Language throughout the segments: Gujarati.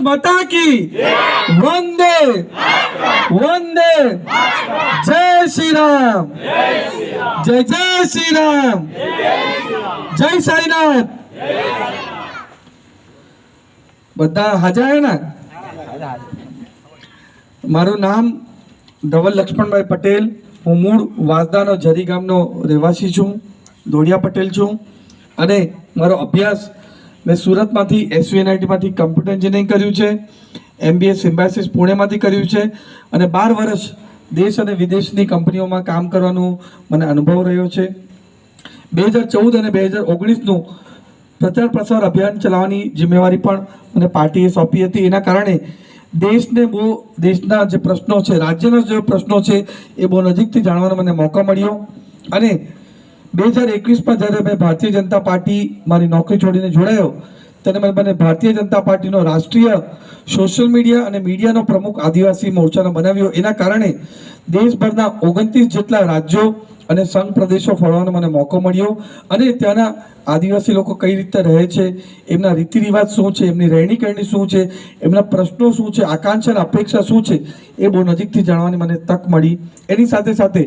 માતા કી. વંદે. વંદે. જય શ્રી રામ. જય જય શ્રી રામ. જય સાઈનાથ. બધા હાજર હે ને? મારું નામ ધવલ લક્ષ્મણભાઈ પટેલ. હું મૂળ વાસદાનો જરી ગામનો રહેવાસી છું. દોડિયા પટેલ છું. અને મારો અભ્યાસ મેં સુરતમાંથી એસયુએનઆઈટીમાંથી કમ્પ્યુટર એન્જિનિયરિંગ કર્યું છે એમબીએ સિમ્બાયસિસ પુણેમાંથી કર્યું છે અને બાર વર્ષ દેશ અને વિદેશની કંપનીઓમાં કામ કરવાનો મને અનુભવ રહ્યો છે. બે હજાર ચૌદ અને બે હજાર ઓગણીસનું પ્રચાર પ્રસાર અભિયાન ચલાવવાની જિમ્મેવારી પણ મને પાર્ટીએ સોંપી હતી. એના કારણે દેશને બહુ, દેશના જે પ્રશ્નો છે, રાજ્યના જે પ્રશ્નો છે એ બહુ નજીકથી જાણવાનો મને મોકો મળ્યો અને બે હજાર એકવીસમાં જ્યારે મેં ભારતીય જનતા પાર્ટી મારી નોકરી છોડીને જોડાયો, ત્યારે મેં મને ભારતીય જનતા પાર્ટીનો રાષ્ટ્રીય સોશિયલ મીડિયા અને મીડિયાનો પ્રમુખ આદિવાસી મોરચાનો બનાવ્યો. એના કારણે દેશભરના ઓગણત્રીસ જેટલા રાજ્યો અને સંઘ પ્રદેશો ફરવાનો મને મોકો મળ્યો અને ત્યાંના આદિવાસી લોકો કઈ રીતે રહે છે, એમના રીતિ રિવાજ શું છે, એમની રહેણી કરણી શું છે, એમના પ્રશ્નો શું છે, આકાંક્ષા અને અપેક્ષા શું છે, એ બહુ નજીકથી જાણવાની મને તક મળી. એની સાથે સાથે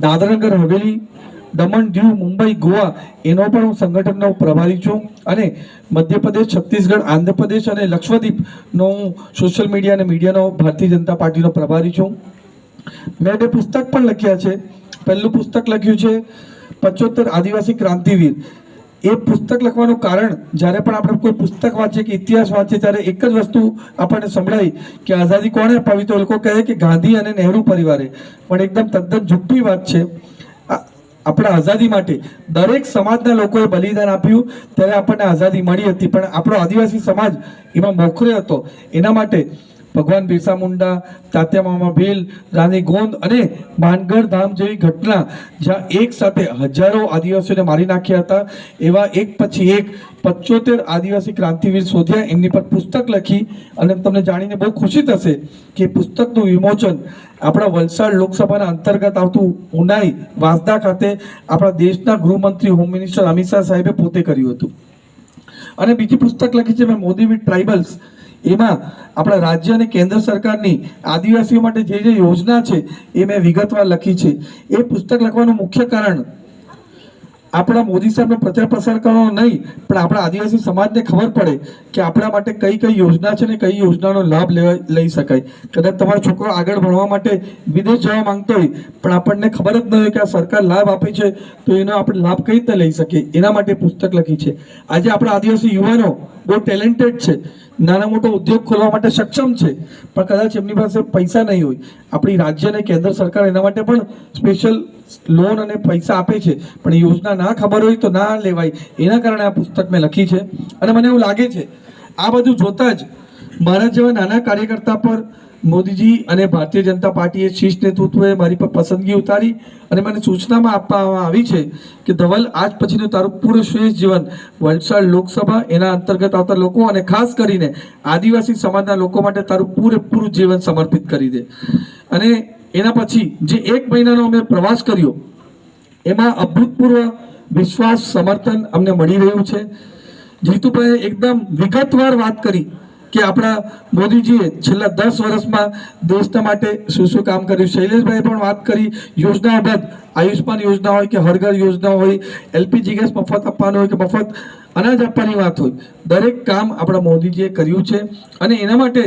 દાદરનગર હવેલી દમણ દીવ મુંબઈ, ગોવા, એનો પણ હું સંગઠનનો પ્રભારી છું અને મધ્યપ્રદેશ, છત્તીસગઢ, આંધ્રપ્રદેશ અને લક્ષદ્વીપનો હું સોશિયલ મીડિયા અને મીડિયાનો ભારતીય જનતા પાર્ટીનો પ્રભારી છું. મેં બે પુસ્તક પણ લખ્યા છે. પહેલું પુસ્તક લખ્યું છે પચોતેર આદિવાસી ક્રાંતિવીર. એ પુસ્તક લખવાનું કારણ, જ્યારે પણ આપણે કોઈ પુસ્તક વાંચીએ કે ઇતિહાસ વાંચીએ, ત્યારે એક જ વસ્તુ આપણને સંભળાય કે આઝાદી કોણે અપાવી તો લોકો કહે કે ગાંધી અને નહેરુ પરિવારે. પણ એકદમ તદ્દન જુઠ્ઠી વાત છે. આપણા આઝાદી માટે. દરેક સમાજના લોકોએ બલિદાન આપ્યું, ત્યારે આપણને આઝાદી મળી હતી. પણ આપણો આદિવાસી સમાજ એમાં મોખરે હતો. એના માટે ભગવાન બિરસા મુંડા, તાત્યા મામા ભીલ રાની ગોંદ અને માનગઢ ધામ જેવી ઘટના જ્યાં એક સાથે હજારો આદિવાસીઓને મારી નાખ્યા હતા. એવા એક પછી એક પચોતેર આદિવાસી ક્રાંતિવીર શોધ્યા. એમની પર પુસ્તક લખી અને તમને જાણીને બહુ ખુશી થશે કે પુસ્તકનું વિમોચન આપણા વલસાડ લોકસભાના અંતર્ગત આવતું ઉનાઈ વાંસદા ખાતે આપણા દેશના ગૃહમંત્રી હોમ મિનિસ્ટર અમિત શાહ સાહેબે પોતે કર્યું હતું. અને બીજી પુસ્તક લખી છે મેં મોદી વિથ ટ્રાઇબલ્સ. એમાં આપણા રાજ્ય અને કેન્દ્ર સરકારની આદિવાસીઓ માટે જે જે યોજના છે, એ મેં વિગતવાર લખી છે. એ પુસ્તક લખવાનું મુખ્ય કારણ આપણા મોદી સાહેબનો પ્રચાર પ્રસાર કરવાનો નહીં, પણ આપણા આદિવાસી સમાજને ખબર પડે કે આપણા માટે કઈ કઈ યોજના છે ને કઈ યોજનાનો લાભ લઈ શકાય. કદાચ તમારો છોકરો આગળ ભણવા માટે વિદેશ જવા માંગતો હોય, પણ આપણને ખબર જ ન હોય કે આ સરકાર લાભ આપે છે, તો એનો આપણે લાભ કઈ રીતે લઈ શકીએ? એના માટે પુસ્તક લખી છે. આજે આપણા આદિવાસી યુવાનો બહુ ટેલેન્ટેડ છે. નાના મોટો ઉદ્યોગ ખોલવા માટે સક્ષમ છે, પણ કદાચ એમની પાસે પૈસા નહીં હોય. આપણી રાજ્ય અને કેન્દ્ર સરકાર એના માટે પણ સ્પેશિયલ લોન અને પૈસા આપે છે, પણ યોજના ના ખબર હોય તો ના લેવાય. એના કારણે આ પુસ્તક મેં લખી છે. અને મને એવું લાગે છે, આ બધું જોતા જ મારા જેવા નાના કાર્યકર્તા પર મોદીજી અને ભારતીય જનતા પાર્ટીએ શીર્ષ નેતૃત્વએ મારી પર પસંદગી ઉતારી અને મને સૂચનામાં આપવામાં આવી છે કે ધવલ આજ પછીનું તારું પૂર્ણ શ્રેષ્ઠ જીવન વલસાડ લોકસભા, એના અંતર્ગત આવતા લોકો અને ખાસ કરીને આદિવાસી સમાજના લોકો માટે તારું પૂરેપૂરું જીવન સમર્પિત કરી દે. અને એના પછી જે એક મહિનાનો અમે પ્રવાસ કર્યો, એમાં અભૂતપૂર્વ વિશ્વાસ, સમર્થન અમને મળી રહ્યું છે. જીતુભાઈએ એકદમ વિગતવાર વાત કરી કે આપણા મોદીજીએ છેલ્લા દસ વર્ષમાં દેશના માટે શું શું કામ કર્યું? શૈલેષભાઈ પણ વાત કરી યોજનાઓ બાદ આયુષ્માન યોજના હોય કે હરઘર યોજના હોય, એલપીજી ગેસ મફત આપવાનો હોય કે મફત અનાજ આપવાની વાત હોય, દરેક કામ આપણા મોદીજીએ કર્યું છે. અને એના માટે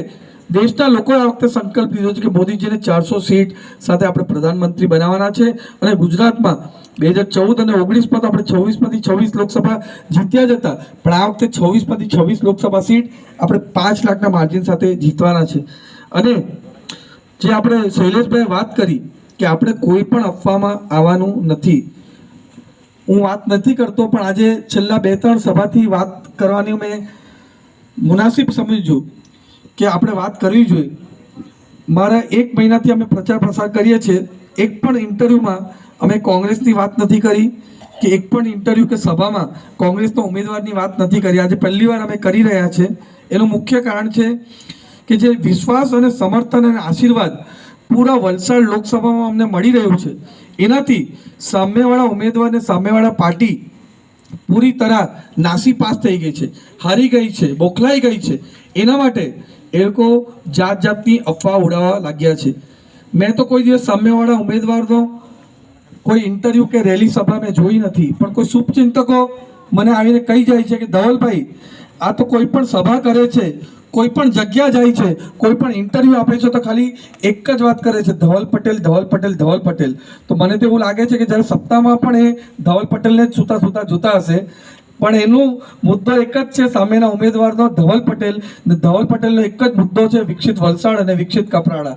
દેશના લોકોએ આ વખતે સંકલ્પ લીધો છે કે મોદીજીને ચારસો સીટ સાથે આપણે પ્રધાનમંત્રી બનાવવાના છે. અને ગુજરાતમાં બે હજાર ચૌદ અને ઓગણીસમાં તો આપણે છવ્વીસમાંથી છવ્વીસ લોકસભા જીત્યા જ હતા. પણ આ વખતે છવ્વીસમાંથી છવ્વીસ લોકસભા સીટ આપણે પાંચ લાખના માર્જિન સાથે જીતવાના છે. અને જે આપણે શૈલેષભાઈ વાત કરી કે આપણે કોઈ પણ અફવામાં આવવાનું નથી. હું વાત નથી કરતો, પણ આજે છેલ્લા બે ત્રણ સભાથી વાત કરવાની મેં મુનાસિબ સમજ્યું કે આપણે વાત કરવી જોઈએ. મારા એક મહિનાથી અમે પ્રચાર પ્રસાર કરીએ છીએ. એક પણ ઇન્ટરવ્યૂમાં અમે કોંગ્રેસની વાત નથી કરી કે એક પણ ઇન્ટરવ્યૂ કે સભામાં કોંગ્રેસના ઉમેદવારની વાત નથી કરી. આજે પહેલી વાર અમે કરી રહ્યા છે. એનું મુખ્ય કારણ છે કે જે વિશ્વાસ અને સમર્થન અને આશીર્વાદ પૂરા વલસાડ લોકસભામાં અમને મળી રહ્યું છે. એનાથી સામેવાળા ઉમેદવારને સામેવાળા પાર્ટી પૂરી તરહ નાસી પાસ થઈ ગઈ છે. હારી ગઈ છે, બોખલાઈ ગઈ છે. એના માટે એ લોકો જાત જાતની અફવા ઉડાવવા લાગ્યા છે. મેં તો કોઈ દિવસ સામેવાળા ઉમેદવારનો કોઈ ઇન્ટરવ્યૂ કે રેલી સભા મેં જોઈ નથી. પણ કોઈ શુભચિંતકો મને આવીને કહી જાય છે કે ધવલભાઈ, આ તો કોઈ પણ સભા કરે છે, કોઈ પણ જગ્યા જાય છે, કોઈ પણ ઇન્ટરવ્યૂ આપે છે, તો ખાલી એક જ વાત કરે છે, ધવલ પટેલ ધવલ પટેલ ધવલ પટેલ. તો મને તો એવું લાગે છે કે જ્યારે સપ્તાહમાં પણ એ ધવલ પટેલને જ સૂતા સૂતા જોતા હશે. પણ એનો મુદ્દો એક જ છે સામેના ઉમેદવારનો, ધવલ પટેલ. ધવલ પટેલનો એક જ મુદ્દો છે વિકસિત વલસાડ અને વિકસિત કપરાડા.